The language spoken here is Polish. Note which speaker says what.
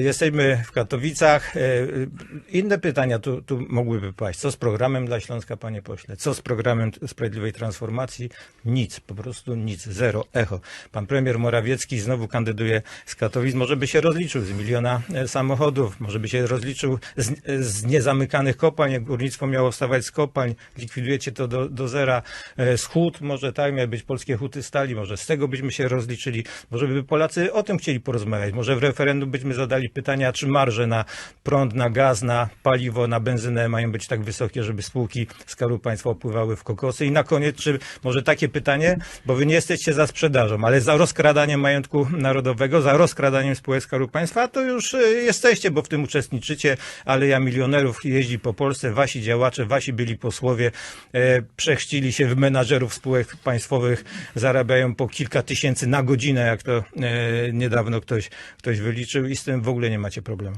Speaker 1: Jesteśmy w Katowicach. E, Inne pytania tu, tu mogłyby paść. Co z programem dla Śląska, panie pośle? Co z programem Sprawiedliwej Transformacji? Nic, po prostu nic, zero, echo. Pan premier Morawiecki znowu kandyduje z Katowic. Może by się rozliczył z miliona e, samochodów, może by się rozliczył z, z niezamykanych kopalń, jak górnictwo miało wstawać z kopalń, likwidujecie to do, do zera. E, Z hut, może tak, miały być polskie huty stali, może z tego byśmy się rozliczyli. Może by Polacy o tym chcieli porozmawiać. Może w referendum byśmy zadali pytania, czy marże na prąd, na gaz, na paliwo, na benzynę mają być tak wysokie, żeby spółki Skarbu Państwa opływały w kokosy. I na koniec, czy może takie pytanie, bo wy nie jesteście za sprzedażą, ale za rozkradaniem majątku narodowego, za rozkradaniem spółek Skarbu Państwa, to już y, jesteście, bo w tym uczestniczycie. Aleja milionerów jeździ po Polsce, wasi działacze, wasi byli posłowie, e, się w menadżerów spółek państwowych, zarabiają po kilka tysięcy na godzinę, jak to e, niedawno ktoś, ktoś wyliczył i z tym w ogóle nie macie problemu.